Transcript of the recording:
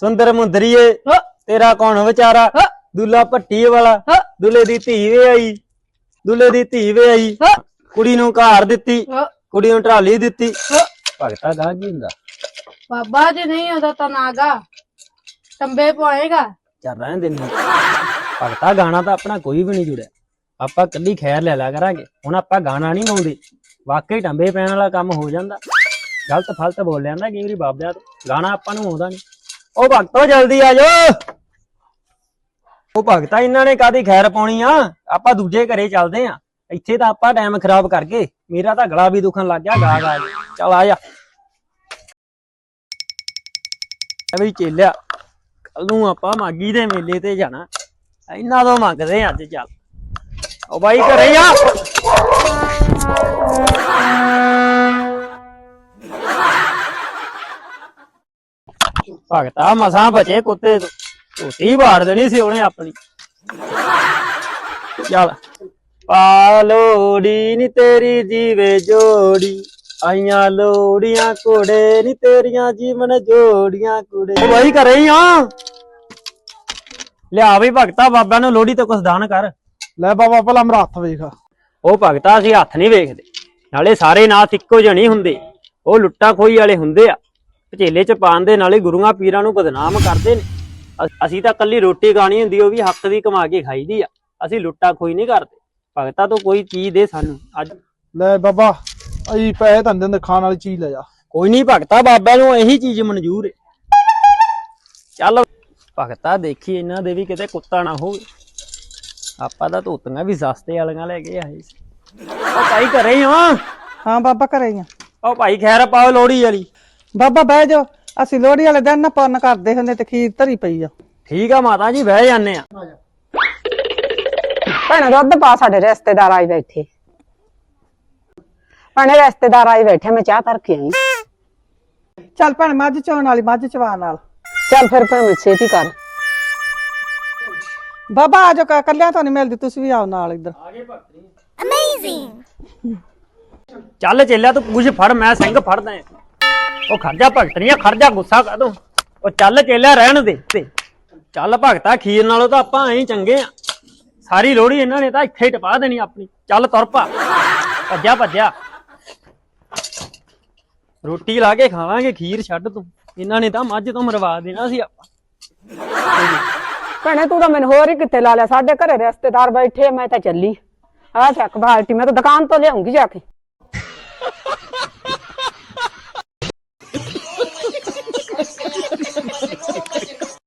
ਸੁੰਦਰ ਮੁੰਦਰੀਏ ਤੇਰਾ ਕੌਣ ਵਿਚਾਰਾ? ਦੁੱਲਾ ਭੱਟੀ ਵਾਲਾ। ਦੁੱਲੇ ਦੀ ਧੀ ਵੇ ਆਈ ਦੁੱਲੇ ਦੀ ਧੀ ਵੇ ਆਈ ਕੁੜੀ ਨੂੰ ਘਾਰ ਦਿੱਤੀ। ਕੁੜੀ ਨੂੰ ਢਾਲੀ ਦਿੱਤੀ। ਭਗਤਾ ਗਾਂ ਕੀ ਹੁੰਦਾ? ਬਾਬਾ ਜੀ ਨਹੀਂ ਹੁੰਦਾ ਤਾਂ ਨਾਗਾ ਟੰਬੇ ਪਵਾਏਗਾ। ਚੱਲ ਰਹਿਣ ਦੇ ਨਹੀਂ ਭਗਤਾ ਗਾਣਾ ਤਾਂ ਆਪਣਾ ਕੋਈ ਵੀ ਨਹੀਂ ਜੁੜਿਆ। ਆਪਾਂ ਕੱਲੀ ਖੈਰ ਲੈ ਲਿਆ ਕਰਾਂਗੇ। ਹੁਣ ਆਪਾਂ ਗਾਣਾ ਨਹੀਂ ਗਾਉਂਦੇ। ਵਾਕਈ ਟੰਬੇ ਪੈਣ ਵਾਲਾ ਕੰਮ ਹੋ ਜਾਂਦਾ। ਗਲਤ ਫਲਤ ਬੋਲ ਜਾਂਦਾ ਕਈ ਵਾਰੀ ਬਾਬਿਆਂ ਤੋਂ। ਗਾਣਾ ਆਪਾਂ ਨੂੰ ਆਉਂਦਾ ਨਹੀਂ। ਉਹ ਭਗਤੋ ਜਲਦੀ ਆ ਜਾਓ। ਉਹ ਭਗਤਾ ਇਹਨਾਂ ਨੇ ਕਾਦੀ ਖੈਰ ਪਾਉਣੀ ਆ? ਆਪਾਂ ਦੂਜੇ ਘਰੇ ਚੱਲਦੇ ਆ। ਇੱਥੇ ਤਾਂ ਆਪਾਂ ਟਾਈਮ ਖਰਾਬ ਕਰਕੇ, ਮੇਰਾ ਤਾਂ ਗਲਾ ਵੀ ਦੁਖਣ ਲੱਗ ਗਿਆ, ਗਾ ਗਾ। ਕੇ। ਚੱਲ ਆ ਜਾ। ਐ ਵੀ ਚੇਲਿਆ। ਕੱਲ ਨੂੰ ਆਪਾਂ ਮਾਗੀ ਦੇ ਮੇਲੇ ਤੇ ਜਾਣਾ। ਇਹਨਾਂ ਤੋਂ ਮੰਗਦੇ ਆ ਅੱਜ ਚੱਲ। ਉਹ ਬਾਈ ਘਰੇ ਆ। ਭਗਤਾ ਮਸਾਂ ਬਚੇ ਕੁੱਤੇ ਤੋਂ। ਝੋਟੀ ਬਾੜ ਦੇਣੀ ਸੀ ਉਹਨੇ ਆਪਣੀ। ਚੱਲ। ਪਾ ਲੋੜੀ ਨੀ ਤੇਰੀ ਜੀਵੇ ਜੋੜੀ। ਆਈਆਂ ਲੋੜੀਆਂ ਕੋੜੇ ਨੀ ਤੇਰੀਆਂ ਜੀਵਨ ਜੋੜੀਆਂ ਕੁੜੇ। ਉਹ ਬਾਈ ਘਰੇ ਹੀ ਆ। ਲਿਆ ਵੀ ਭਗਤਾ ਬਾਬਾ ਨੂੰ ਲੋੜੀ ਤੇ ਕੁਛ ਦਾਨ ਕਰ। ਲੈ ਬਾਬਾ ਭਲਾ ਮੇਰਾ ਹੱਥ ਵੇਖ। ਉਹ ਭਗਤਾ ਅਸੀਂ ਹੱਥ ਨਹੀਂ ਵੇਖਦੇ। ਨਾਲੇ ਸਾਰੇ ਨਾਥ ਇੱਕੋ ਜਿਹੇ ਨਹੀਂ ਹੁੰਦੇ। ਉਹ ਲੁੱਟਾ ਖੋਈ ਵਾਲੇ ਹੁੰਦੇ ਆ। ਪਚੇਲੇ ਚ ਪਾਣ ਦੇ ਨਾਲੇ ਗੁਰੂਆਂ ਪੀਰਾਂ ਨੂੰ ਬਦਨਾਮ ਕਰਦੇ ਨੇ। ਅਸੀਂ ਤਾਂ ਕੱਲੀ ਰੋਟੀ ਖਾਣੀ ਹੁੰਦੀ ਉਹ ਵੀ ਹੱਕ ਦੀ ਕਮਾ ਕੇ ਖਾਈਦੀ ਆ। ਅਸੀਂ ਲੁੱਟਾ ਖੋਈ ਨਹੀਂ ਕਰਦੇ। ਭਗਤਾ ਤੋਂ ਕੋਈ ਚੀਜ਼ ਦੇ ਸਾਨੂੰ। ਅੱਜ ਲੈ ਬਾਬਾ ਅਈ ਪੈਸੇ ਤਾਂ ਨੀ ਦਿੰਦੇ ਖਾਣ ਵਾਲੀ ਚੀਜ਼ ਲੈ ਜਾ। ਕੋਈ ਨਹੀਂ ਭਗਤਾ ਬਾਬਾ ਨੂੰ ਇਹੀ ਚੀਜ਼ ਮਨਜ਼ੂਰ ਹੈ ਚੱਲ ਭਗਤਾ ਦੇਖੀ ਇਹਨਾਂ ਦੇ ਵੀ ਕਿਤੇ ਕੁੱਤਾ ਨਾ ਹੋਵੇ। ਆਪਾਂ ਤਾਂ ਧੋਤੀਆਂ ਵੀ ਸਸਤੇ ਵਾਲੀਆਂ ਲੈ ਕੇ ਆਏ ਸੀ। ਉਹ ਭਾਈ ਘਰੇ ਹੀ ਹਾਂ ਬਾਬਾ ਘਰੇ ਹੀ ਆ। ਉਹ ਭਾਈ ਖੈਰ ਪਾਓ ਲੋੜੀ ਵਾਲੀ। ਬਾਬਾ ਬਹਿ ਜਾਓ। ਅਸੀਂ ਲੋਹੜੀ ਵਾਲੇ ਦਿਨ ਨਾ ਪੁੰਨ ਕਰਦੇ ਹੁੰਦੇ ਤੇ ਖੀਰ ਧਰੀ ਪਈ ਆ। ਠੀਕ ਆ ਮਾਤਾ ਜੀ ਬਹਿ ਜਾਂਦੇ ਆ। ਭੈਣੇ ਦੁੱਧ ਪਾ ਸਾਡੇ ਰਿਸ਼ਤੇਦਾਰ ਆਈ ਬੈਠੇ। ਭੈਣੇ ਰਿਸ਼ਤੇਦਾਰ ਆਈ ਬੈਠੇ ਮੈਂ ਚਾਹ ਧਰ ਕੇ ਆਈ। ਚੱਲ ਭੈਣ ਮੱਝ ਚੋਣ ਵਾਲੀ ਮੱਝ ਚਵਾ ਨਾਲ। ਚੱਲ ਫਿਰ ਭੈਣੇ ਛੇਤੀ ਕਰ। ਬਾਬਾ ਆ ਜਾਓ ਕੱਲਿਆਂ ਤੋਂ ਨਹੀਂ ਮਿਲਦੀ ਤੁਸੀਂ ਵੀ ਆਓ ਨਾਲ ਇੱਧਰ। ਚੱਲ ਚੱਲਿਆ ਤੂੰ ਕੁਝ ਫੜ ਮੈਂ ਸਿੰਘ ਫੜਦਾ ਆਂ। ਉਹ ਖਰਜਾ ਭਗਤਣੀਆ ਖਰਜਾ ਗੁੱਸਾ ਕਰ ਉਹ ਚੱਲ ਚੱਲਿਆ ਰਹਿਣ ਦੇ ਤੇ ਚੱਲ ਭਗਤਾ ਖੀਰ ਨਾਲੋਂ ਤਾਂ ਆਪਾਂ ਐਂ ਚੰਗੇ ਆ। ਸਾਰੀ ਲੋੜੀ ਇਹਨਾਂ ਨੇ ਤਾਂ ਇੱਥੇ ਹੀ ਟਪਾ ਦੇਣੀ ਆਪਣੀ। ਚੱਲ ਤੁਰ ਪਾ। ਭੱਜਿਆ ਭੱਜਿਆ। ਰੋਟੀ ਲਾ ਕੇ ਖਾਵਾਂਗੇ ਖੀਰ ਛੱਡ ਤੂੰ। ਇਹਨਾਂ ਨੇ ਤਾਂ ਮੱਝ ਤੋਂ ਮਰਵਾ ਦੇਣਾ ਸੀ ਆਪਾਂ। ਭੈਣੇ ਤੂੰ ਤਾਂ ਮੈਨੂੰ ਹੋਰ ਹੀ ਕਿੱਥੇ ਲਾ ਲਿਆ? ਸਾਡੇ ਘਰੇ ਰਿਸ਼ਤੇਦਾਰ ਬੈਠੇ ਆ, ਮੈਂ ਤਾਂ ਚੱਲੀ। ਆ ਚੱਕ ਬਾਲਟੀ ਮੈਂ ਤਾਂ ਦੁਕਾਨ ਤੋਂ ਲਿਆਉਂਗੀ ਜਾ ਕੇ।